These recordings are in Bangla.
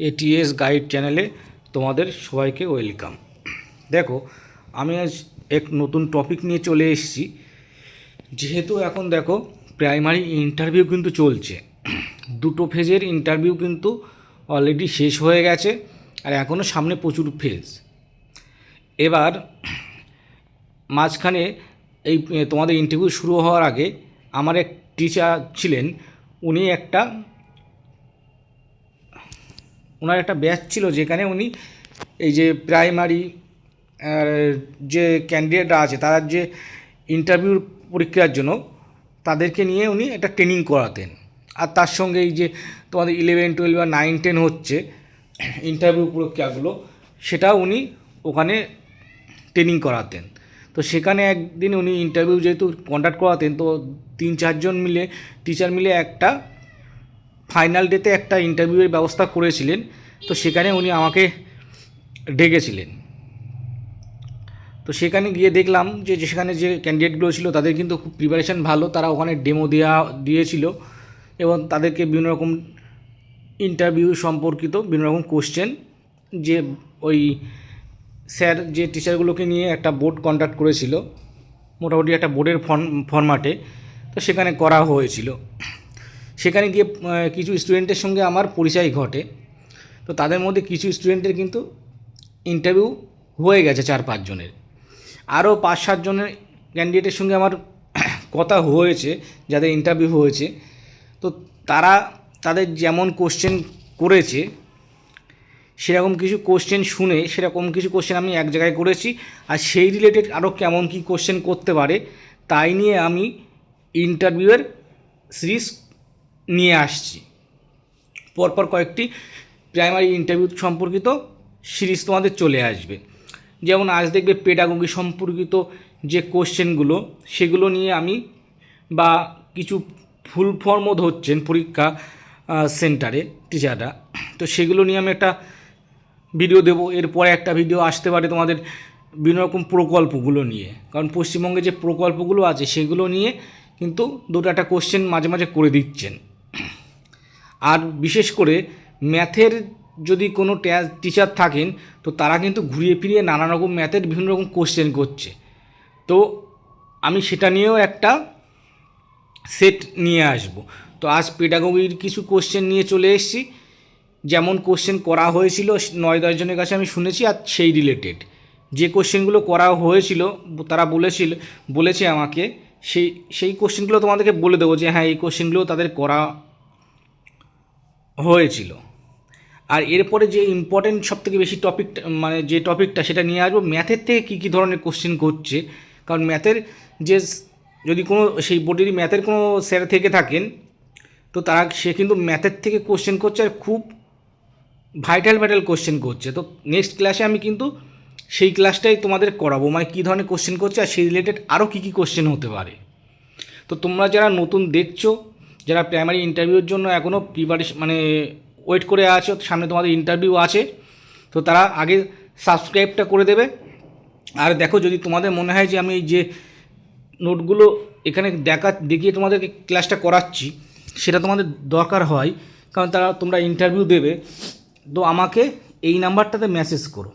এটিএস গাইড চ্যানেলে তোমাদের সবাইকে ওয়েলকাম দেখো, আমি আজ এক নতুন টপিক নিয়ে চলে এসেছি। যেহেতু এখন দেখো প্রাইমারি ইন্টারভিউ কিন্তু চলছে। দুটো ফেজের ইন্টারভিউ কিন্তু অলরেডি শেষ হয়ে গেছে আর এখনও সামনে প্রচুর ফেজ এবার মাঝখানে এই তোমাদের ইন্টারভিউ শুরু হওয়ার আগে আমার এক টিচার ছিলেন, উনি একটা ওনার একটা ব্যাচ ছিল যেখানে উনি এই যে প্রাইমারি যে ক্যান্ডিডেটরা আছে, তারা যে ইন্টারভিউ পরীক্ষার জন্য তাদেরকে নিয়ে উনি একটা ট্রেনিং করাতেন। আর তার সঙ্গে এই যে তোমাদের ইলেভেন টুয়েলভ বা নাইন টেন হচ্ছে ইন্টারভিউ পরীক্ষাগুলো, সেটাও উনি ওখানে ট্রেনিং করাতেন। তো সেখানে একদিন উনি ইন্টারভিউ যেহেতু কন্ডাক্ট করাতেন, তো তিন চারজন মিলে টিচার মিলে একটা ফাইনাল ডেতে একটা ইন্টারভিউয়ের ব্যবস্থা করেছিলেন, তো সেখানে উনি আমাকে ডেকেছিলেন। তো সেখানে গিয়ে দেখলাম যে সেখানে যে ক্যান্ডিডেটগুলো ছিল, তাদের কিন্তু খুব প্রিপারেশান ভালো, তারা ওখানে ডেমো দেওয়া দিয়েছিল এবং তাদেরকে বিভিন্ন রকম ইন্টারভিউ সম্পর্কিত বিভিন্ন রকম কোশ্চেন যে ওই স্যার, যে টিচারগুলোকে নিয়ে একটা বোর্ড কন্ডাক্ট করেছিল, মোটামুটি একটা বোর্ডের ফর্ম ফরম্যাটে তো সেখানে করা হয়েছিল। সেখানে গিয়ে কিছু স্টুডেন্টের সঙ্গে আমার পরিচয় ঘটে। তো তাদের মধ্যে কিছু স্টুডেন্টের কিন্তু ইন্টারভিউ হয়ে গেছে চার পাঁচজনের আরও পাঁচ সাতজনের ক্যান্ডিডেটের সঙ্গে আমার কথা হয়েছে, যাদের ইন্টারভিউ হয়েছে। তো তারা তাদের যেমন কোশ্চেন করেছে, সেরকম কিছু কোশ্চেন শুনে, সেরকম কিছু কোশ্চেন আমি এক জায়গায় করেছি। আর সেই রিলেটেড আরও কেমন কী কোশ্চেন করতে পারে, তাই নিয়ে আমি ইন্টারভিউয়ের সিরিজ নিয়ে আসছি। পরপর কয়েকটি প্রাইমারি ইন্টারভিউ সম্পর্কিত সিরিজ তোমাদের চলে আসবে। যেমন আজ দেখবে পেডাগোগি সম্পর্কিত যে কোশ্চেনগুলো সেগুলো নিয়ে আমি বা কিছু ফুল ফর্মও ধরছেন পরীক্ষা সেন্টারে টিচাররা তো সেগুলো নিয়ে আমি একটা ভিডিও দেবো। এরপরে একটা ভিডিও আসতে পারে তোমাদের বিভিন্ন রকম প্রকল্পগুলো নিয়ে। কারণ পশ্চিমবঙ্গে যে প্রকল্পগুলো আছে, সেগুলো নিয়ে কিন্তু দুটো একটা কোশ্চেন মাঝে মাঝে করে দিচ্ছেন। আর বিশেষ করে ম্যাথের যদি কোনো টিচার থাকেন, তো তারা কিন্তু ঘুরিয়ে ফিরিয়ে নানা রকম ম্যাথের বিভিন্ন রকম কোশ্চেন করছে। তো আমি সেটা নিয়েও একটা সেট নিয়ে আসব। তো আজ পেডাগোগির কিছু কোশ্চেন নিয়ে চলে এসেছি। যেমন কোশ্চেন করা হয়েছিল নয় দশজনের কাছে আমি শুনেছি আর সেই রিলেটেড যে কোশ্চেনগুলো করা হয়েছিল, তারা বলেছিল, বলেছে আমাকে, সেই সেই কোশ্চেনগুলো তোমাদেরকে বলে দেবো যে হ্যাঁ এই কোশ্চেনগুলো তাদের করা হয়েছিল। আর এরপরে যে ইম্পর্টেন্ট সবথেকে বেশি টপিক মানে যে টপিকটা সেটা নিয়ে আসব ম্যাথের থেকে কী কী ধরনের কোশ্চেন করছে কারণ ম্যাথের যে যদি কোনো, সেই বোর্ডেরই ম্যাথের কোনো স্যার থেকে থাকেন, তো তারা, সে কিন্তু ম্যাথের থেকে কোশ্চেন করছে আর খুব ভাইটাল ভাইটাল কোশ্চেন করছে। তো নেক্সট ক্লাসে আমি কিন্তু সেই ক্লাসটাই তোমাদের করাবো মানে কী ধরনের কোশ্চেন করছে আর সেই রিলেটেড আরও কী কী কোশ্চেন হতে পারে। তো তোমরা যারা নতুন দেখছ যারা প্রাইমারি ইন্টারভিউর জন্য এখনও প্রিপারেশন মানে ওয়েট করে আছো, সামনে তোমাদের ইন্টারভিউ আছে, তো তারা আগে সাবস্ক্রাইবটা করে দেবে। আর দেখো যদি তোমাদের মনে হয় যে আমি যে নোটগুলো এখানে দেখা, দেখিয়ে তোমাদেরকে ক্লাসটা করাচ্ছি, সেটা তোমাদের দরকার হয়, কারণ তারা, তোমরা ইন্টারভিউ দেবে। তো আমাকে এই নাম্বারটাতে মেসেজ করো।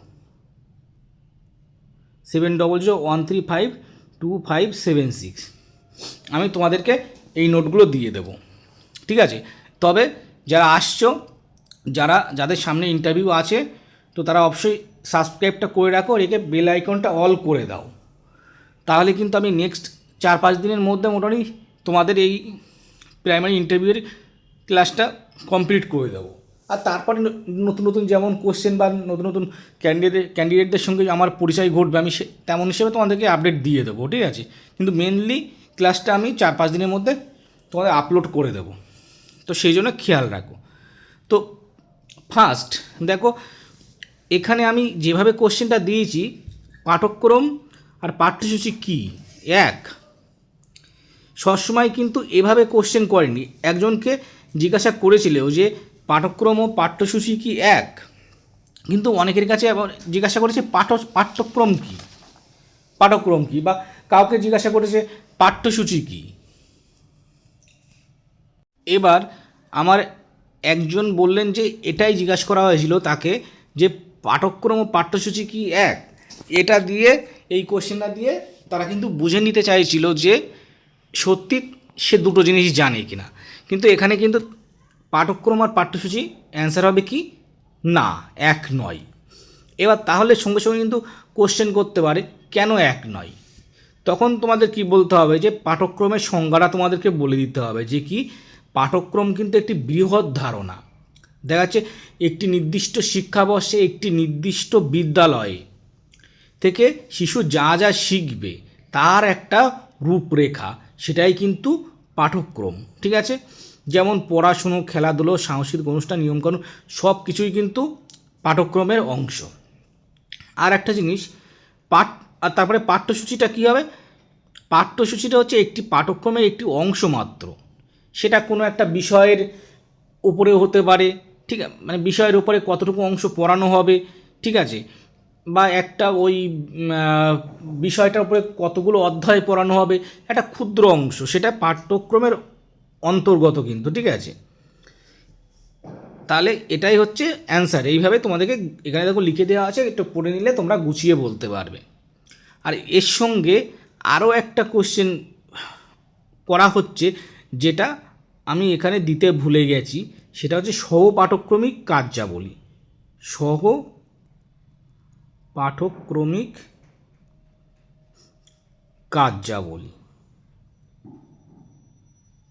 Seven double zero one three five two five seven six আমি তোমাদেরকে এই নোটগুলো দিয়ে দেবো। ঠিক আছে? তবে যারা আসছো, যারা, যাদের সামনে ইন্টারভিউ আছে, তো তারা অবশ্যই সাবস্ক্রাইবটা করে রাখো রেখে বেল আইকনটা অল করে দাও। তাহলে কিন্তু আমি নেক্সট চার পাঁচ দিনের মধ্যে মোটামুটি তোমাদের এই প্রাইমারি ইন্টারভিউয়ের ক্লাসটা কমপ্লিট করে দেবো। আর তারপরে নতুন নতুন যেমন কোশ্চেন বা নতুন নতুন ক্যান্ডিডেট ক্যান্ডিডেটদের সঙ্গে আমার পরিচয় ঘটবে, আমি সে, তেমন হিসেবে তোমাদেরকে আপডেট দিয়ে দেবো, ঠিক আছে? কিন্তু মেনলি ক্লাসটা আমি চার পাঁচ দিনের মধ্যে তোমাদের আপলোড করে দেবো। তো সেই জন্য খেয়াল রাখো। তো ফার্স্ট দেখো, এখানে আমি যেভাবে কোশ্চেনটা দিয়েছি, পাঠক্রম আর পাঠ্যসূচি কী? এক, সবসময় কিন্তু এভাবে কোশ্চেন করেনি। একজনকে জিজ্ঞাসা করেছিল যে পাঠক্রম ও পাঠ্যসূচি কি এক? কিন্তু অনেকের কাছে জিজ্ঞাসা করেছে, পাঠ, পাঠ্যক্রম কী? পাঠক্রম কী? বা কাউকে জিজ্ঞাসা করেছে, পাঠ্যসূচি কী? এবার আমার একজন বললেন যে এটাই জিজ্ঞাসা করা হয়েছিল তাকে যে পাঠক্রম ও পাঠ্যসূচি কি এক? এটা দিয়ে, এই কোশ্চেনটা দিয়ে তারা কিন্তু বুঝে নিতে চাইছিল যে সত্যি সে দুটো জিনিস জানে কিনা। কিন্তু এখানে কিন্তু পাঠক্রম আর পাঠ্যসূচি অ্যান্সার হবে কি? না, এক নয়। এবার তাহলে সঙ্গে সঙ্গে কিন্তু কোশ্চেন করতে পারে, কেন এক নয়? তখন তোমাদের কি বলতে হবে যে পাঠক্রমের সংজ্ঞাটা তোমাদেরকে বলে দিতে হবে যে কি পাঠক্রম কিন্তু একটি বৃহৎ ধারণা। দেখা যাচ্ছে একটি নির্দিষ্ট শিক্ষাবর্ষে একটি নির্দিষ্ট বিদ্যালয়ে থেকে শিশু যা যা শিখবে তার একটা রূপরেখা, সেটাই কিন্তু পাঠক্রম ঠিক আছে? যেমন পড়াশুনো, খেলাধুলো, সাংস্কৃতিক অনুষ্ঠান, নিয়মকানুন সব কিছুই কিন্তু পাঠক্রমের অংশ। আর একটা জিনিস, পাঠ আর তারপরে পাঠ্যসূচিটা কী হবে? পাঠ্যসূচিটা হচ্ছে একটি পাঠক্রমের একটি অংশ মাত্র। সেটা কোনো একটা বিষয়ের উপরে হতে পারে, ঠিক মানে বিষয়ের উপরে কতটুকু অংশ পড়ানো হবে, ঠিক আছে? বা একটা ওই বিষয়টার উপরে কতগুলো অধ্যায় পড়ানো হবে, একটা ক্ষুদ্র অংশ, সেটা পাঠ্যক্রমের অন্তর্গত কিন্তু, ঠিক আছে? তাহলে এটাই হচ্ছে অ্যান্সার এইভাবে তোমাদেরকে এখানে দেখো লিখে দেওয়া আছে, একটু পড়ে নিলে তোমরা গুছিয়ে বলতে পারবে। আর এর সঙ্গে আরও একটা কোশ্চেন করা হচ্ছে, যেটা আমি এখানে দিতে ভুলে গেছি, সেটা হচ্ছে সহ পাঠক্রমিক কার্যাবলী। সহ পাঠক্রমিক কার্যাবলী।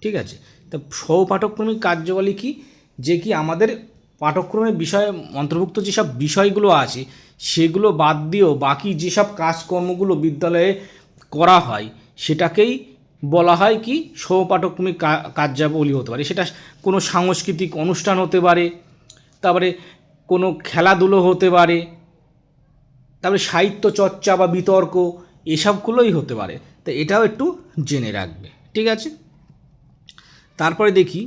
ঠিক আছে? তা সহ পাঠক্রমিক কার্যাবলী কি? যে কি আমাদের পাঠক্রমের বিষয়ে অন্তর্ভুক্ত যেসব বিষয়গুলো আছে, সেগুলো বাদ দিয়েও বাকি যেসব কাজকর্মগুলো বিদ্যালয়ে করা হয়, সেটাকেই বলা হয় কি সহ পাঠক্রমিক কার্যাবলী হতে পারে। সেটা কোনো সাংস্কৃতিক অনুষ্ঠান হতে পারে, তারপরে কোনো খেলাধুলো হতে পারে, তারপরে সাহিত্য চর্চা বা বিতর্ক, এসবগুলোই হতে পারে। তো এটাও একটু জেনে রাখবে, ঠিক আছে? তারপরে দেখি,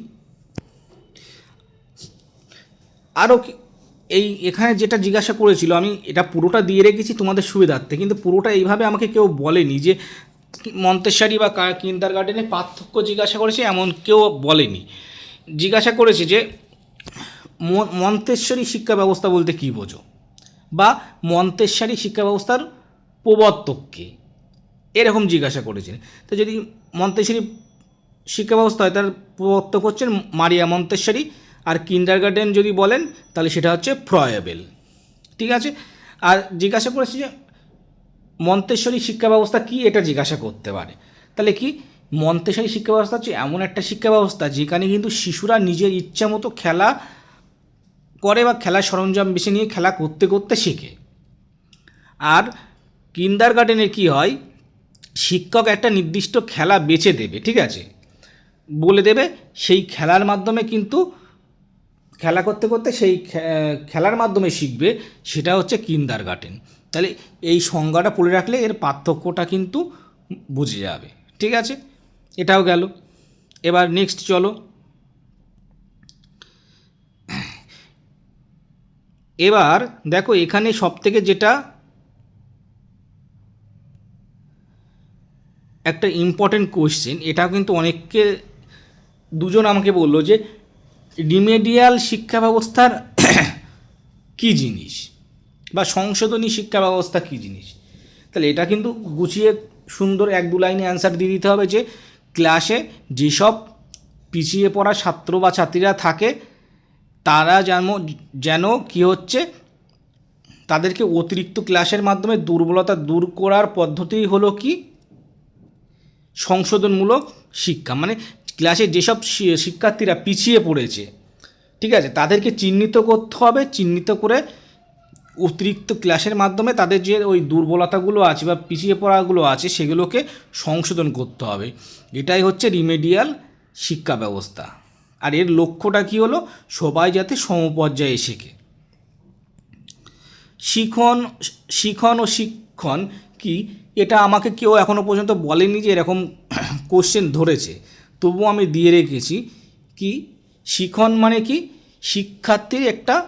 আরও এই এখানে যেটা জিজ্ঞাসা করেছিল, আমি এটা পুরোটা দিয়ে রেখেছি তোমাদের সুবিধার্থে, কিন্তু পুরোটা এইভাবে আমাকে কেউ বলেনি যে মন্তেশ্বরী বা কিন্দার গার্ডেনে পার্থক্য জিজ্ঞাসা করেছে, এমন কেউ বলেনি। জিজ্ঞাসা করেছে যে মন্তেশ্বরী শিক্ষা ব্যবস্থা বলতে কী বোঝো? বা মন্তেশ্বরী শিক্ষা ব্যবস্থার প্রবর্তককে এরকম জিজ্ঞাসা করেছেন। তো যদি মন্তেশ্বরী শিক্ষা ব্যবস্থা হয়, তার প্রবর্তক হচ্ছেন মারিয়া মন্তেশ্বরী। আর কিন্ডার গার্ডেন যদি বলেন, তাহলে সেটা হচ্ছে ফ্রয়েবেল ঠিক আছে? আর জিজ্ঞাসা করেছে যে মন্তেশ্বরী শিক্ষা ব্যবস্থা কী এটা জিজ্ঞাসা করতে পারে। তাহলে কি? মন্তেশ্বরী শিক্ষা ব্যবস্থা হচ্ছে এমন একটা শিক্ষা ব্যবস্থা যেখানে কিন্তু শিশুরা নিজের ইচ্ছা মতো খেলা করে বা খেলার সরঞ্জাম বেছে নিয়ে খেলা করতে করতে শেখে। আর কিন্ডার গার্ডেনে কী হয়? শিক্ষক একটা নির্দিষ্ট খেলা বেছে দেবে, ঠিক আছে? বলে দেবে, সেই খেলার মাধ্যমে কিন্তু খেলা করতে করতে সেই খেলার মাধ্যমে শিখবে, সেটা হচ্ছে কিন্ডার গার্ডেন তাহলে এই সংজ্ঞাটা পড়ে রাখলে এর পার্থক্যটা কিন্তু বুঝে যাবে। ঠিক আছে? এটাও গেল। এবার নেক্সট চলো। এবার দেখো এখানে সব থেকে যেটা একটা ইম্পর্টেন্ট কোয়েশ্চেন এটা কিন্তু অনেককে, দুজন আমাকে বলল যে রিমেডিয়াল শিক্ষা ব্যবস্থার কী জিনিস? বা সংশোধনী শিক্ষা ব্যবস্থা কী জিনিস? তাহলে এটা কিন্তু গুছিয়ে সুন্দর এক দু লাইনে অ্যান্সার দিয়ে দিতে হবে যে ক্লাসে যেসব পিছিয়ে পড়া ছাত্র বা ছাত্রীরা থাকে, তারা যেন যেন কী হচ্ছে, তাদেরকে অতিরিক্ত ক্লাসের মাধ্যমে দুর্বলতা দূর করার পদ্ধতি হলো কি? সংশোধনমূলক শিক্ষা। মানে ক্লাসে যেসব শিক্ষার্থীরা পিছিয়ে পড়েছে, ঠিক আছে, তাদেরকে চিহ্নিত করতে হবে, চিহ্নিত করে অতিরিক্ত ক্লাসের মাধ্যমে তাদের যে ওই দুর্বলতাগুলো আছে বা পিছিয়ে পড়াগুলো আছে সেগুলোকে সংশোধন করতে হবে। এটাই হচ্ছে রিমেডিয়াল শিক্ষা ব্যবস্থা। আর এর লক্ষ্যটা কী হলো? সবাই যাতে সমপর্যায়ে শেখে। শিখন শিখন ও শিক্ষণ কি? এটা আমাকে কেউ এখনও পর্যন্ত বলেনি যে এরকম কোশ্চেন ধরেছে। তবুও আমি দিয়ে রেখেছি কি? শিখন মানে কি? শিক্ষার্থীর একটা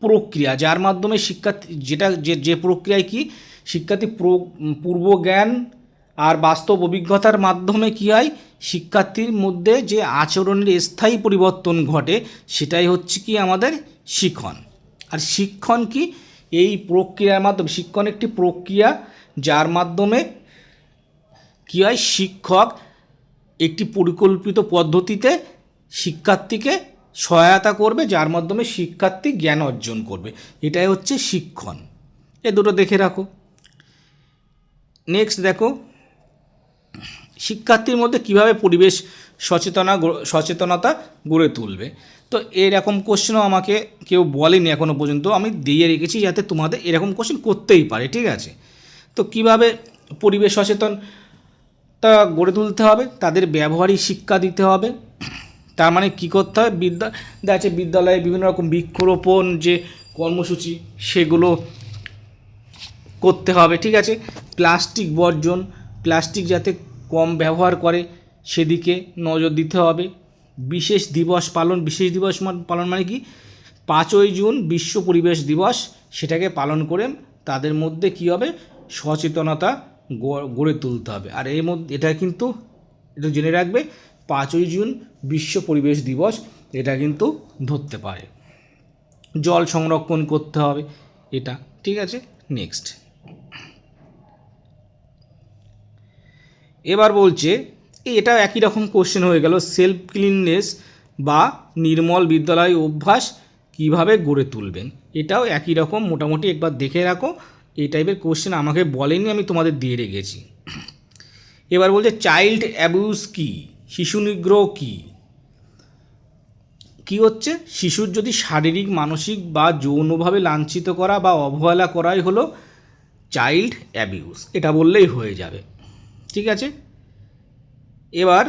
প্রক্রিয়া, যার মাধ্যমে শিক্ষার্থী, যেটা, যে যে প্রক্রিয়ায় কি? শিক্ষার্থী প্র- পূর্ব জ্ঞান আর বাস্তব অভিজ্ঞতার মাধ্যমে কী হয়? শিক্ষার্থীর মধ্যে যে আচরণের স্থায়ী পরিবর্তন ঘটে, সেটাই হচ্ছে কি আমাদের শিক্ষণ। আর শিক্ষণ কি? এই প্রক্রিয়ার মাধ্যমে, শিক্ষণ একটি প্রক্রিয়া যার মাধ্যমে কী হয়? শিক্ষক একটি পরিকল্পিত পদ্ধতিতে শিক্ষার্থীকে সহায়তা করবে, যার মাধ্যমে শিক্ষার্থী জ্ঞান অর্জন করবে। এটাই হচ্ছে শিক্ষণ। এ দুটো দেখে রাখো। নেক্সট দেখো, শিক্ষার্থীর মধ্যে কীভাবে পরিবেশ সচেতনা সচেতনতা গড়ে তুলবে? তো এরকম কোশ্চেনও আমাকে কেউ বলেনি এখনও পর্যন্ত। আমি দিয়ে রেখেছি যাতে তোমাদের এরকম কোশ্চেন করতেই পারে, ঠিক আছে? তো কীভাবে পরিবেশ সচেতন তা গড়ে তুলতে হবে? তাদের ব্যবহারিক শিক্ষা দিতে হবে। তার মানে কী করতে হবে বিদ্যা, দেখা যাচ্ছে বিদ্যালয়ে বিভিন্ন রকম বৃক্ষরোপণ যে কর্মসূচি, সেগুলো করতে হবে, ঠিক আছে? প্লাস্টিক বর্জন, প্লাস্টিক যাতে কম ব্যবহার করে, সেদিকে নজর দিতে হবে। বিশেষ দিবস পালন, বিশেষ দিবস পালন মানে কি? পাঁচই জুন বিশ্ব পরিবেশ দিবস, সেটাকে পালন করে তাদের মধ্যে কী হবে? সচেতনতা গড়ে তুলতে হবে। আর এর মধ্যে, এটা কিন্তু, এটা জেনে রাখবে পাঁচই জুন বিশ্ব পরিবেশ দিবস, এটা কিন্তু ধরতে পারে। জল সংরক্ষণ করতে হবে, এটা, ঠিক আছে? নেক্সট এবার বলছে, এই এটা একই রকম কোশ্চেন হয়ে গেল সেলফ ক্লিননেস বা নির্মল বিদ্যালয় অভ্যাস কীভাবে গড়ে তুলবেন? এটাও একই রকম, মোটামুটি একবার দেখে রাখো, এই টাইপের কোশ্চেন আমাকে বলেনি, আমি তোমাদের দিয়ে রেখেছি। এবার বলছে চাইল্ড অ্যাবিউজ কী? শিশু নিগ্রহ কী? কি হচ্ছে? শিশুর যদি শারীরিক, মানসিক বা যৌনভাবে লাঞ্ছিত করা বা অবহেলা করাই হলো চাইল্ড অ্যাবিউজ, এটা বললেই হয়ে যাবে। ঠিক আছে? এবার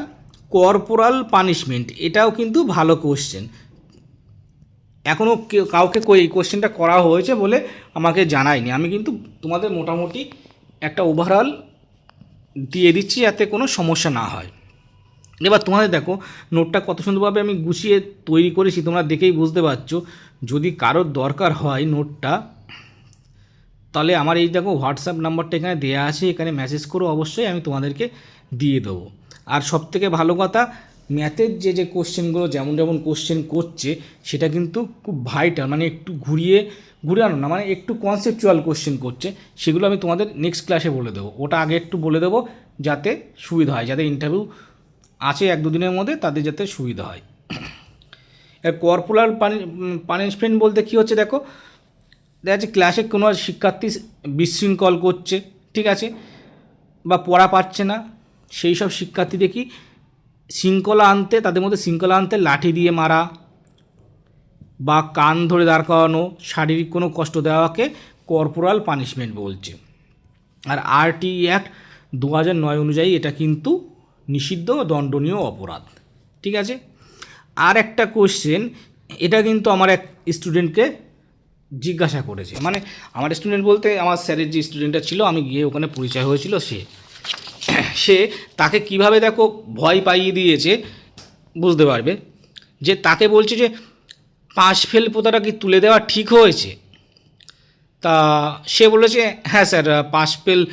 কর্পোরাল পানিশমেন্ট, এটাও কিন্তু ভালো কোশ্চেন এখনও কেউ, কাউকে এই কোশ্চেনটা করা হয়েছে বলে আমাকে জানায়নি। আমি কিন্তু তোমাদের মোটামুটি একটা ওভারঅল দিয়ে দিচ্ছি যাতে কোনো সমস্যা না হয়। এবার তোমাদের দেখো নোটটা কত সুন্দরভাবে আমি গুছিয়ে তৈরি করেছি, তোমরা দেখেই বুঝতে পারছ। যদি কারোর দরকার হয় নোটটা তাহলে আমার এই দেখো হোয়াটসঅ্যাপ নাম্বারটা এখানে দেওয়া আছে, এখানে মেসেজ করো, অবশ্যই আমি তোমাদেরকে দিয়ে দেবো। আর সব থেকে ভালো কথা ম্যাথের যে যে কোশ্চেনগুলো যেমন যেমন কোশ্চেন করছে, সেটা কিন্তু খুব ভাইটাল মানে একটু ঘুরিয়ে, ঘুরানো না মানে একটু কনসেপচুয়াল কোশ্চেন করছে, সেগুলো আমি তোমাদের নেক্সট ক্লাসে বলে দেবো। ওটা আগে একটু বলে দেবো, যাতে সুবিধা হয়, যাতে ইন্টারভিউ আছে এক দুদিনের মধ্যে, তাদের যাতে সুবিধা হয়। এর কর্পোরাল পানিশমেন্ট বলতে কী হচ্ছে দেখো? দেখা যাচ্ছে ক্লাসে কোনো শিক্ষার্থী বিশৃঙ্খল করছে, ঠিক আছে? বা পড়া পাচ্ছে না। সেই সব শিক্ষার্থীদের কি শৃঙ্খলা আনতে, তাদের মধ্যে শৃঙ্খলা আনতে লাঠি দিয়ে মারা বা কান ধরে দাঁড় করানো, শারীরিক কোনো কষ্ট দেওয়াকে কর্পোরাল পানিশমেন্ট বলছে। আর আরটি অ্যাক্ট দু হাজার নয় অনুযায়ী এটা কিন্তু নিষিদ্ধ দণ্ডনীয় অপরাধ। ঠিক আছে? আর একটা কোশ্চেন এটা কিন্তু আমার এক স্টুডেন্টকে জিজ্ঞাসা করেছে। মানে আমার স্টুডেন্ট বলতে আমার স্যারের যে স্টুডেন্টটা ছিল, আমি গিয়ে ওখানে পরিচয় হয়েছিল সে। সে তাকে কীভাবে দেখো ভয় পাইয়ে দিয়েছে, বুঝতে পারবে? যে তাকে বলছে যে, পাঁচ ফেল পোতাটা কি তুলে দেওয়া ঠিক হয়েছে? তা সে বলেছে হ্যাঁ স্যার পাঁচ ফেল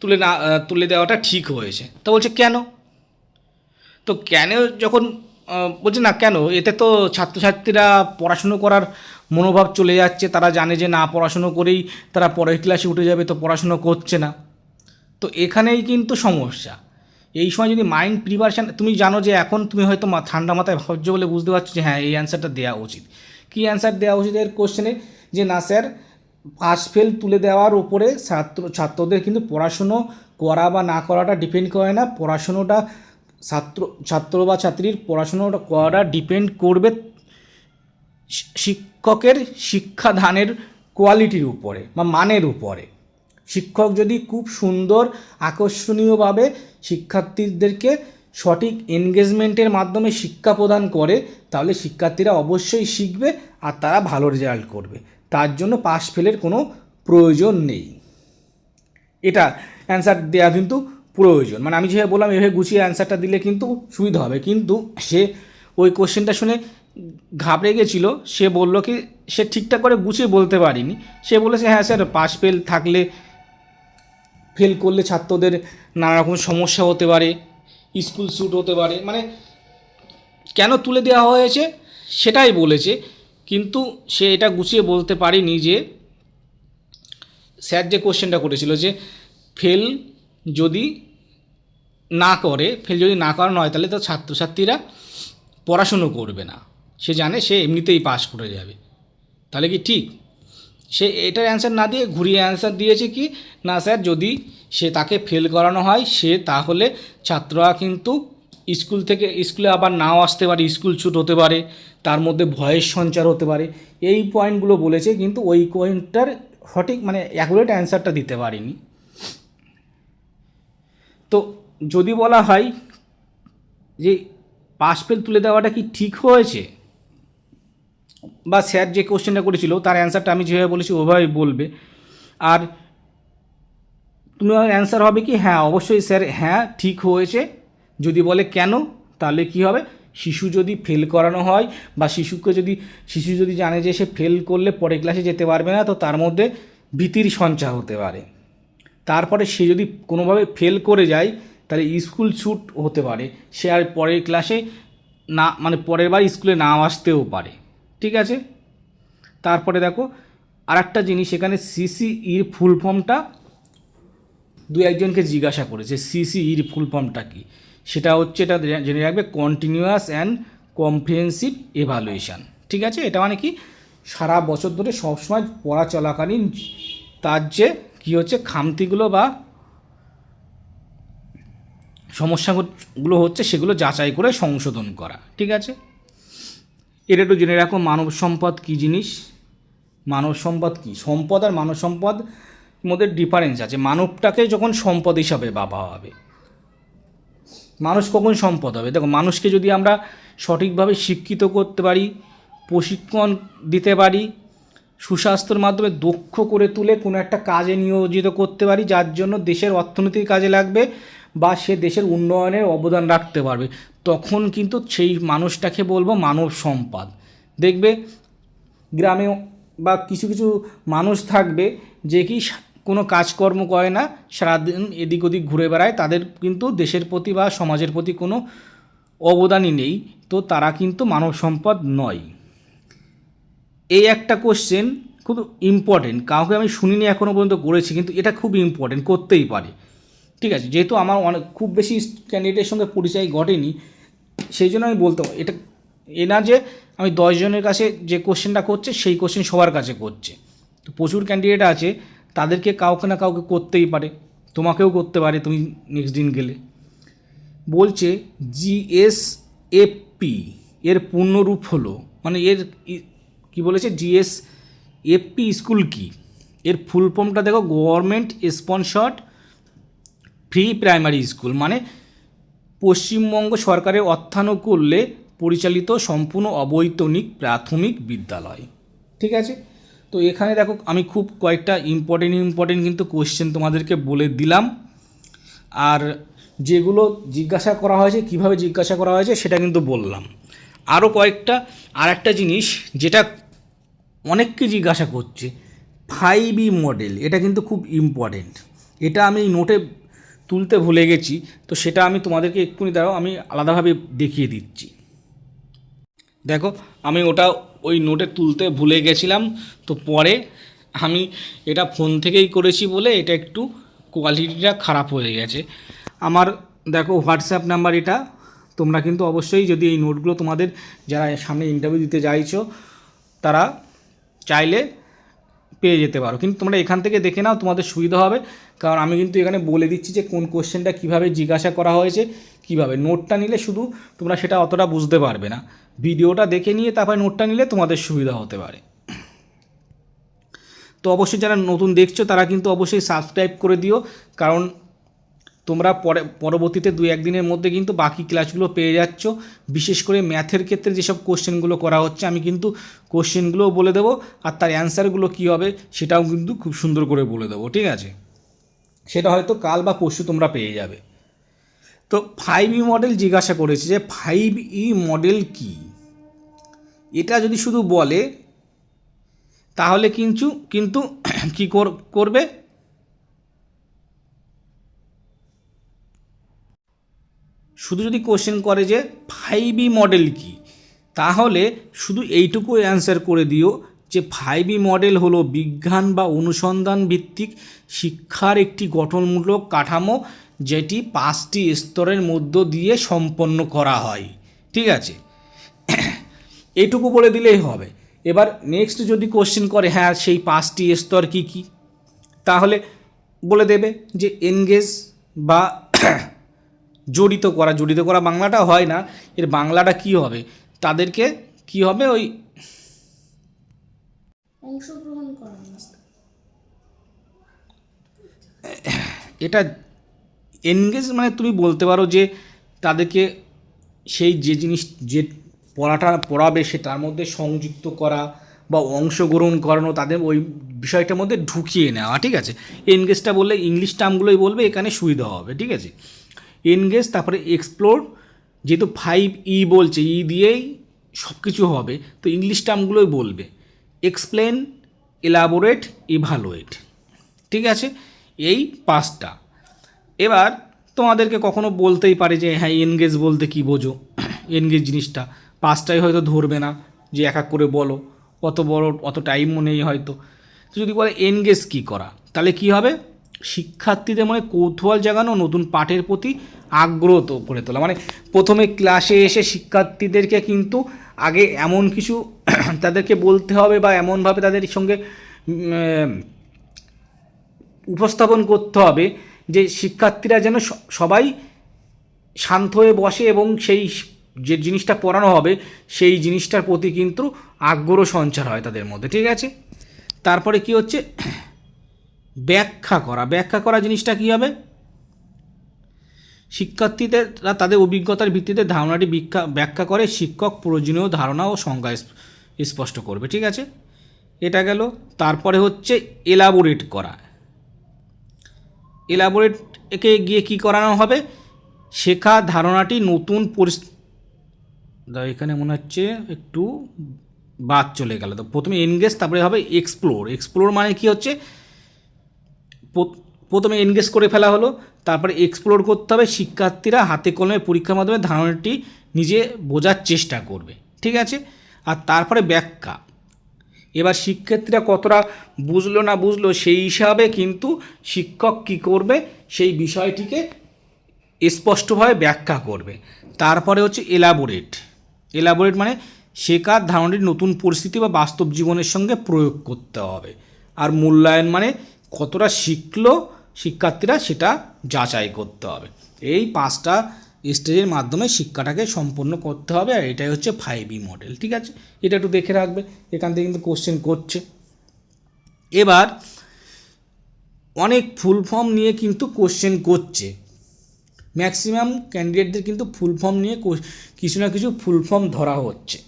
তুলে না, তুলে দেওয়াটা ঠিক হয়েছে। তা বলছে, কেন? তো কেন যখন বলছে না কেন, এতে তো ছাত্রছাত্রীরা পড়াশুনো করার মনোভাব চলে যাচ্ছে, তারা জানে যে না, পড়াশুনো করেই তারা পরের ক্লাসে উঠে যাবে, তো পড়াশুনো করছে না। তো এখানেই কিন্তু সমস্যা। এই সময় যদি মাইন্ড প্রিপারেশান তুমি জানো যে এখন তুমি হয়তো ঠান্ডা মাথায় ভাবছ বলে বুঝতে পারছ যে হ্যাঁ এই অ্যান্সারটা দেওয়া উচিত। কী অ্যান্সার দেওয়া উচিত এর কোশ্চেনে যে না স্যার পাস ফেল তুলে দেওয়ার উপরে ছাত্র, ছাত্রদের কিন্তু পড়াশুনো করা বা না করাটা ডিপেন্ড করে না, পড়াশুনোটা ছাত্র ছাত্র বা ছাত্রীর পড়াশুনোটা করাটা ডিপেন্ড করবে শিক্ষকের শিক্ষাদানের কোয়ালিটির উপরে বা মানের উপরে। শিক্ষক যদি খুব সুন্দর, আকর্ষণীয়ভাবে শিক্ষার্থীদেরকে সঠিক এনগেজমেন্টের মাধ্যমে শিক্ষা প্রদান করে, তাহলে শিক্ষার্থীরা অবশ্যই শিখবে আর তারা ভালো রেজাল্ট করবে। তার জন্য পাশ ফেলের কোনো প্রয়োজন নেই। এটা অ্যান্সার দেওয়া কিন্তু প্রয়োজন। মানে আমি যেভাবে বললাম, এভাবে গুছিয়ে অ্যান্সারটা দিলে কিন্তু সুবিধা হবে। কিন্তু সে ওই কোশ্চেনটা শুনে ঘাবড়ে গেছিল। সে বলল কি, সে ঠিকঠাক করে গুছিয়ে বলতে পারিনি। সে বলেছে হ্যাঁ স্যার পাস ফেল থাকলে ফেল করলে ছাত্রদের নানা রকম সমস্যা হতে পারে স্কুল শ্যুট হতে পারে। মানে কেন তুলে দেওয়া হয়েছে? সেটাই বলেছে। কিন্তু সে এটা গুছিয়ে বলতে পারেনি যে স্যার যে কোশ্চেনটা করেছিল যে ফেল যদি না করে ফেল যদি না করানো হয় তাহলে তো ছাত্রছাত্রীরা পড়াশুনো করবে না। সে জানে, সে এমনিতেই পাস করে যাবে। তাহলে কি ঠিক? সে এটার অ্যান্সার না দিয়ে ঘুরিয়ে অ্যান্সার দিয়েছে কি, না স্যার, যদি সে তাকে ফেল করানো হয়, সে তাহলে ছাত্ররা কিন্তু স্কুল থেকে, স্কুলে আবার নাও আসতে পারে, স্কুল ছুট হতে পারে, তার মধ্যে ভয়ের সঞ্চার হতে পারে। এই পয়েন্টগুলো বলেছে, কিন্তু ওই পয়েন্টটার সঠিক মানে অ্যাকুরেট অ্যান্সারটা দিতে পারিনি। তো যদি বলা হয় যে পাস ফেল তুলে দেওয়াটা কি ঠিক হয়েছে? বা স্যার যে কোশ্চেনটা করেছিল, তার অ্যান্সারটা আমি যেভাবে বলেছি ওভাবেই বলবে। আর তোমার অ্যান্সার হবে কি? হ্যাঁ অবশ্যই স্যার হ্যাঁ ঠিক হয়েছে। যদি বলে কেন, তাহলে কি হবে? শিশু যদি ফেল করানো হয় বা শিশুকে যদি, শিশু যদি জানে যে সে ফেল করলে পরের ক্লাসে যেতে পারবে না, তো তার মধ্যে ভীতির সঞ্চার হতে পারে। তারপরে সে যদি কোনোভাবে ফেল করে যায়, তাহলে স্কুল ছুট হতে পারে। সে আর পরের ক্লাসে না মানে পরের বার স্কুলে না আসতেও পারে। ঠিক আছে? তারপরে দেখো আর একটা জিনিস, এখানে সিসিইর ফুল ফর্মটা দু একজনকে জিজ্ঞাসা করেছে সিসিইর ফুল ফর্মটা কি? সেটা হচ্ছে, এটা জেনে রাখবে কন্টিনিউয়াস অ্যান্ড কম্প্রিহেন্সিভ এভালুয়েশান ঠিক আছে? এটা মানে কি? সারা বছর ধরে সবসময় পড়া চলাকালীন তার যে কী হচ্ছে? খামতিগুলো বা সমস্যাগুলো হচ্ছে সেগুলো যাচাই করে সংশোধন করা, ঠিক আছে? এটা একটু জেনে রাখো, মানব সম্পদ কী জিনিস? মানব সম্পদ কী? সম্পদ আর মানব সম্পদ মধ্যে ডিফারেন্স আছে। মানবটাকে যখন সম্পদ হিসাবে ভাবা হবে, মানুষ কখন সম্পদ হবে? দেখো, মানুষকে যদি আমরা সঠিকভাবে শিক্ষিত করতে পারি, প্রশিক্ষণ দিতে পারি সুস্বাস্থ্যের মাধ্যমে দক্ষ করে তুলে কোনো একটা কাজে নিয়োজিত করতে পারি, যার জন্য দেশের অর্থনীতির কাজে লাগবে বা সে দেশের উন্নয়নের অবদান রাখতে পারবে। তখন কিন্তু সেই মানুষটাকে বলব মানব সম্পদ। দেখবে গ্রামে বা কিছু কিছু মানুষ থাকবে যে কি কোনো কাজকর্ম করে না, সারাদিন এদিক ওদিক ঘুরে বেড়ায়, তাদের কিন্তু দেশের প্রতি বা সমাজের প্রতি কোনো অবদানই নেই। তো তারা কিন্তু মানব সম্পদ নয়। এই একটা কোশ্চেন খুব ইম্পর্টেন্ট কাউকে আমি শুনিনি এখনও পর্যন্ত করেছি, কিন্তু এটা খুব ইম্পর্টেন্ট করতেই পারে। ঠিক আছে, যেহেতু আমার অনেক, খুব বেশি ক্যান্ডিডেটের সঙ্গে পরিচয় ঘটেনি, সেই জন্য আমি বলতে এটা এ না যে আমি দশজনের কাছে যে কোশ্চেনটা করছে, সেই কোশ্চেন সবার কাছে করছে। তো প্রচুর ক্যান্ডিডেট আছে, তাদেরকে কাউকে না কাউকে করতেই পারে, তোমাকেও করতে পারে, তুমি নেক্সট দিন গেলে। বলছে জিএসএফপি এর পূর্ণরূপ হলো মানে এর কি বলেছে? জিএস এফপি স্কুল কি? এর ফুল ফর্মটা দেখো government sponsored free primary school মানে পশ্চিমবঙ্গ সরকারের অর্থানুকূল্যে পরিচালিত সম্পূর্ণ অবৈতনিক প্রাথমিক বিদ্যালয়। ঠিক আছে? তো এখানে দেখো, আমি খুব কয়েকটা ইম্পর্টেন্ট ইম্পর্টেন্ট কিন্তু কোয়েশ্চেন তোমাদেরকে বলে দিলাম। আর যেগুলো জিজ্ঞাসা করা হয়েছে, কীভাবে জিজ্ঞাসা করা হয়েছে সেটা কিন্তু বললাম। আরও কয়েকটা আর একটা জিনিস যেটা অনেককে জিজ্ঞাসা করছে ফাইভ ই মডেল এটা কিন্তু খুব ইম্পর্টেন্ট এটা আমি নোটে তুলতে ভুলে গেছি, তো সেটা আমি তোমাদেরকে এক্ষুনি দাঁড়াও, আমি আলাদাভাবে দেখিয়ে দিচ্ছি। দেখো, আমি ওটা ওই নোটে তুলতে ভুলে গেছিলাম, তো পরে আমি এটা ফোন থেকেই করেছি বলে এটা একটু কোয়ালিটিটা খারাপ হয়ে গেছে। আমার দেখো হোয়াটসঅ্যাপ নাম্বার এটা, তোমরা কিন্তু অবশ্যই যদি এই নোটগুলো তোমাদের যারা সামনে ইন্টারভিউ দিতে চাইছো তারা চাইলে পেয়ে যেতে পারো। কিন্তু তোমরা এখান থেকে দেখে নাও, তোমাদের সুবিধা হবে। কারণ আমি কিন্তু এখানে বলে দিচ্ছি যে কোন কোশ্চেনটা কীভাবে জিজ্ঞাসা করা হয়েছে, কীভাবে। নোটটা নিলে শুধু তোমরা সেটা অতটা বুঝতে পারবে না। ভিডিওটা দেখে নিয়ে তারপরে নোটটা নিলে তোমাদের সুবিধা হতে পারে। তো অবশ্যই যারা নতুন দেখছ, তারা কিন্তু অবশ্যই সাবস্ক্রাইব করে দিও। কারণ তোমরা পরে, পরবর্তীতে দু একদিনের মধ্যে কিন্তু বাকি ক্লাসগুলো পেয়ে যাচ্ছ। বিশেষ করে ম্যাথের ক্ষেত্রে যেসব কোশ্চেনগুলো করা হচ্ছে, আমি কিন্তু কোশ্চেনগুলোও বলে দেবো আর তার অ্যান্সারগুলো কী হবে সেটাও কিন্তু খুব সুন্দর করে বলে দেবো, ঠিক আছে? সেটা হয়তো কাল বা পরশু তোমরা পেয়ে যাবে। তো ফাইভ ই মডেল জিজ্ঞাসা করেছে যে ফাইভ ই মডেল কি? এটা যদি শুধু বলে, তাহলে কিন্তু কিন্তু কী কর- করবে? শুধু যদি কোশ্চেন করে যে ফাইভ মডেল কি, তাহলে শুধু এইটুকু অ্যান্সার করে দিও যে ফাইভ মডেল হলো বিজ্ঞান বা অনুসন্ধান ভিত্তিক শিক্ষার একটি গঠনমূলক কাঠামো যেটি পাঁচটি স্তরের মধ্য দিয়ে সম্পন্ন করা হয়। ঠিক আছে? এইটুকু বলে দিলেই হবে। এবার নেক্সট যদি কোশ্চেন করে হ্যাঁ সেই পাঁচটি স্তর কি কি? তাহলে বলে দেবে যে এনগেজ বা জড়িত করা জড়িত করা বাংলাটা হয় না এর বাংলাটা কি হবে? তাদেরকে কি হবে ওই অংশগ্রহণ করানো এটা এনগেজ মানে তুমি বলতে পারো যে তাদেরকে সেই যে জিনিস যে পড়াটা পড়াবে সে তার মধ্যে সংযুক্ত করা বা অংশগ্রহণ করানো তাদের ওই বিষয়টার মধ্যে ঢুকিয়ে নেওয়া ঠিক আছে? এনগেজটা বললে ইংলিশ টার্মগুলোই বলবে এখানে সুবিধা হবে ঠিক আছে? এনগেজ তারপরে এক্সপ্লোর যেহেতু ফাইভ ই বলছে ই দিয়েই সব কিছু হবে, তো ইংলিশ টার্মগুলোই বলবে। এক্সপ্লেন এলাবোরেট ইভালুয়েট ঠিক আছে? এই পাঁচটা। এবার তোমাদেরকে কখনো বলতেই পারে যে হ্যাঁ এনগেজ বলতে কি বোঝো? এনগেজ জিনিসটা। পাঁচটাই হয়তো ধরবে না, যে এক এক করে বলো। অত বড়, অত টাইমও নেই হয়তো। তো যদি বলে এনগেজ কী করা? তাহলে কি হবে? শিক্ষার্থীদের মনে কৌতূহল জাগানো, নতুন পাঠের প্রতি আগ্রহ তো করে তোলা। মানে প্রথমে ক্লাসে এসে শিক্ষার্থীদেরকে কিন্তু আগে এমন কিছু তাদেরকে বলতে হবে বা এমনভাবে তাদের সঙ্গে উপস্থাপন করতে হবে যে শিক্ষার্থীরা যেন সবাই শান্ত হয়ে বসে এবং সেই যে জিনিসটা পড়ানো হবে, সেই জিনিসটার প্রতি কিন্তু আগ্রহ সঞ্চার হয় তাদের মধ্যে। ঠিক আছে? তারপরে কি হচ্ছে? ব্যাখ্যা করা। ব্যাখ্যা করা জিনিসটা কী হবে? শিক্ষার্থীদেররা তাদের অভিজ্ঞতার ভিত্তিতে ধারণাটি ব্যাখ্যা করে শিক্ষক প্রয়োজনীয় ধারণা ও সংজ্ঞা স্পষ্ট করবে। ঠিক আছে? এটা গেল। তারপরে হচ্ছে এলাবোরেট করা। এলাবোরেট একে গিয়ে কি করানো হবে? শেখা ধারণাটি নতুন পরিস্থিতি এখানে মনে হচ্ছে একটু বাদ চলে গেল। তো প্রথমে এনগেজ, তারপরে হবে এক্সপ্লোর। এক্সপ্লোর মানে কি হচ্ছে? প্রথমে এনগেজ করে ফেলা হলো, তারপরে এক্সপ্লোর করতে হবে, শিক্ষার্থীরা হাতে কলমে পরীক্ষার মাধ্যমে ধারণাটি নিজে বোঝার চেষ্টা করবে, ঠিক আছে? আর তারপরে ব্যাখ্যা। এবার শিক্ষার্থীরা কতটা বুঝলো না বুঝলো সেই হিসাবে কিন্তু শিক্ষক কী করবে, সেই বিষয়টিকে স্পষ্টভাবে ব্যাখ্যা করবে। তারপরে হচ্ছে এলাবোরেট এলাবোরেট মানে শেখার ধারণাটি নতুন পরিস্থিতি বা বাস্তব জীবনের সঙ্গে প্রয়োগ করতে হবে। আর মূল্যায়ন মানে কতটা শিখলো শিক্ষার্থীরা সেটা যাচাই করতে হবে। এই পাঁচটা স্টেজের মাধ্যমে শিক্ষাটাকে সম্পন্ন করতে হবে আর এটাই হচ্ছে ফাইভ ই মডেল ঠিক আছে? এটা একটু দেখে রাখবে, এখান থেকে কিন্তু কোশ্চেন করছে। এবার অনেক ফুল ফর্ম নিয়ে কিন্তু কোশ্চেন করছে। ম্যাক্সিমাম ক্যান্ডিডেটদের কিন্তু ফুল ফর্ম নিয়ে কিছু না কিছু ফুল ফর্ম ধরা হচ্ছে।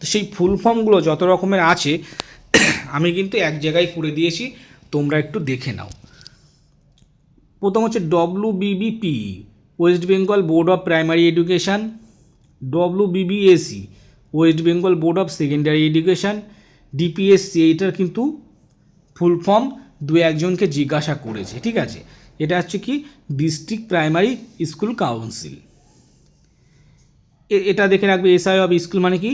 তো সেই ফুল ফর্মগুলো যত রকমের আছে, আমি কিন্তু এক জায়গায় করে দিয়েছি। তোমরা একটু দেখে নাও। প্রথম হচ্ছে W BBP West Bengal board of primary education W BBSE West Bengal board of secondary education DPSC এইটার কিন্তু ফুল ফর্ম দু একজনকে জিজ্ঞাসা করেছে, ঠিক আছে? এটা হচ্ছে কি? ডিস্ট্রিক্ট প্রাইমারি স্কুল কাউন্সিল এটা দেখে রাখবে এসআই অফ স্কুল মানে কি?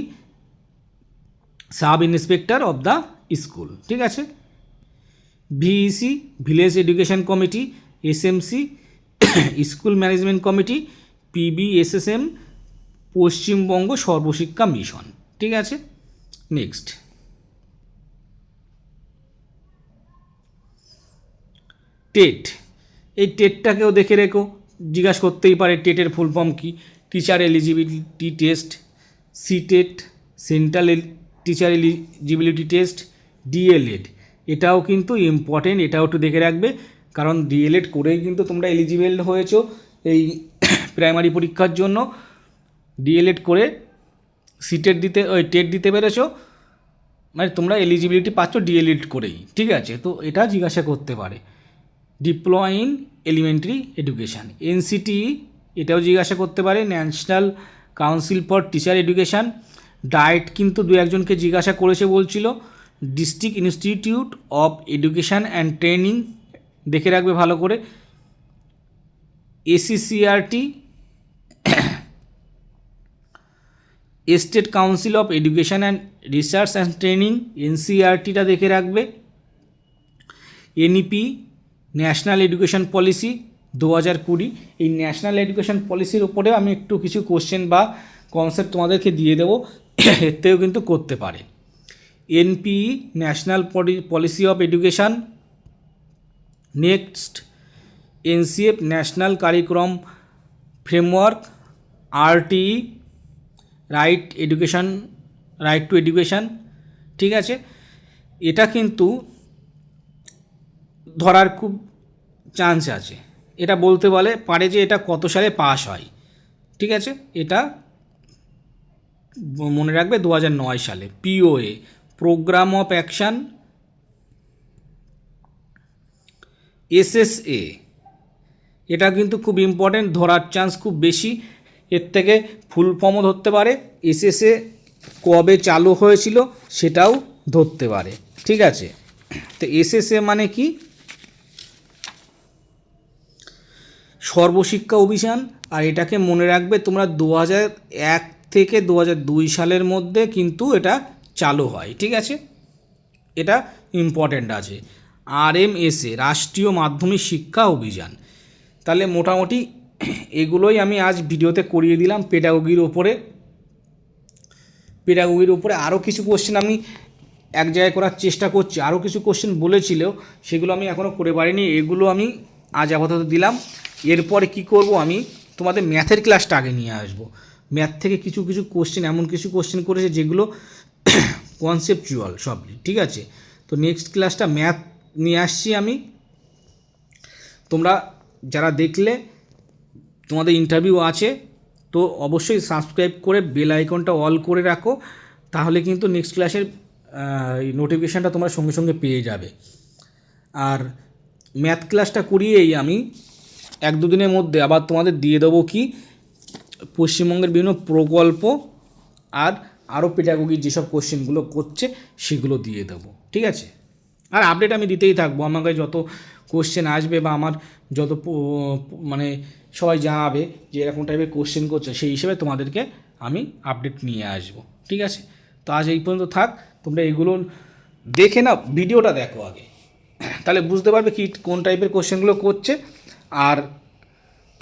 Sub inspector of the school ঠিক আছে? VEC village education committee SMC school management committee PBSSM Paschimbanga Sarvashiksha mission ঠিক আছে? নেক্সট টেট এই টেটটাকেও দেখে রেখো। জিজ্ঞাসা করতেই পারে টেটের ফুল ফর্ম কী। Teacher eligibility test C TET central teacher eligibility test DElEd এটাও কিন্তু ইম্পর্টেন্ট এটাও একটু দেখে রাখবে। কারণ ডিএলএড করেই কিন্তু তোমরা এলিজিবল হয়েছো এই প্রাইমারি পরীক্ষার জন্য। ডিএলএড করে সিটেট দিতে, ওই টেট দিতে পেরেছ। মানে তোমরা এলিজিবিলিটি পাচ্ছ ডিএলএড করেই, ঠিক আছে? তো এটা জিজ্ঞাসা করতে পারে। Diploma in elementary education NCT এটাও জিজ্ঞাসা করতে পারে। National council for teacher education DIET কিন্তু দু একজনকে জিজ্ঞাসা করেছে বলছিল। District institute of education and training দেখে রাখবে ভালো করে। SCERT state council of education and research and training এনসিআরটিটা দেখে রাখবে। এনইপি ন্যাশনাল এডুকেশন পলিসি দু হাজার কুড়ি। এই ন্যাশনাল এডুকেশন পলিসির উপরে আমি একটু কিছু কোশ্চেন বা কনসেপ্ট তোমাদেরকে দিয়ে দেবো। এর থেকেও কিন্তু করতে পারে। NPE national policy of education next NCF national curriculum framework RT right education right to education ঠিক আছে? এটা কিন্তু ধরার খুব চান্স আছে। এটা বলতে বলে পারে যে এটা কত সালে পাস হয়, ঠিক আছে? এটা মনে রাখবে দু সালে POA programme of action SSA এটা কিন্তু খুব ইম্পর্টেন্ট ধরার চান্স খুব বেশি। এর থেকে ফুল ফর্মও ধরতে পারে। এসএসএ কবে চালু হয়েছিল সেটাও ধরতে পারে। ঠিক আছে? তো এসএসএ মানে কি? সর্বশিক্ষা অভিযান। আর এটাকে মনে রাখবে তোমরা দু এক থেকে দু দুই সালের মধ্যে কিন্তু এটা চালু হয়, ঠিক আছে? এটা ইম্পর্ট্যান্ট আছে। আর এম এসে রাষ্ট্রীয় মাধ্যমিক শিক্ষা অভিযান। তাহলে মোটামুটি এগুলোই আমি আজ ভিডিওতে করিয়ে দিলাম পেডাগোগির ওপরে পেডাগোগির উপরে আরও কিছু কোশ্চেন আমি এক জায়গায় করার চেষ্টা করছি। আরও কিছু কোশ্চেন বলেছিল সেগুলো আমি এখনও করে পারিনি। এগুলো আমি আজ আপাতত দিলাম। এরপরে কি করব আমি? তোমাদের ম্যাথের ক্লাসটা আগে নিয়ে আসব। ম্যাথ থেকে কিছু কিছু কোশ্চেন এমন কিছু কোশ্চেন করেছে যেগুলো কনসেপচুয়াল সব ঠিক আছে? তো নেক্সট ক্লাসটা ম্যাথ নিয়ে আসছি আমি। তোমরা যারা দেখলে, তোমাদের ইন্টারভিউ আছে, তো অবশ্যই সাবস্ক্রাইব করে বেল আইকনটা অল করে রাখো। তাহলে কিন্তু নেক্সট ক্লাসের নোটিফিকেশানটা তোমরা সঙ্গে সঙ্গে পেয়ে যাবে। আর ম্যাথ ক্লাসটা করিয়েই আমি এক দুদিনের মধ্যে আবার তোমাদের দিয়ে দেবো কি? পশ্চিমবঙ্গের বিভিন্ন প্রকল্প আর আরও পেটাগোগির যেসব কোশ্চেনগুলো করছে, সেগুলো দিয়ে দেবো। ঠিক আছে? আর আপডেট আমি দিতেই থাকব। আমাকে যত কোশ্চেন আসবে বা আমার যত মানে সবাই জানাবে যে এরকম টাইপের কোশ্চেন করছে, সেই হিসেবে তোমাদেরকে আমি আপডেট নিয়ে আসব। ঠিক আছে? তো আজ এই পর্যন্ত থাক। তোমরা এগুলো দেখে না ভিডিওটা দেখো আগে। তাহলে বুঝতে পারবে কি, কোন টাইপের কোশ্চেনগুলো করছে। আর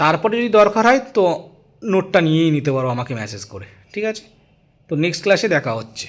তারপরে যদি দরকার হয়, তো নোটটা নিয়েই নিতে পারো আমাকে মেসেজ করে। ঠিক আছে? তো নেক্সট ক্লাসে দেখা হচ্ছে।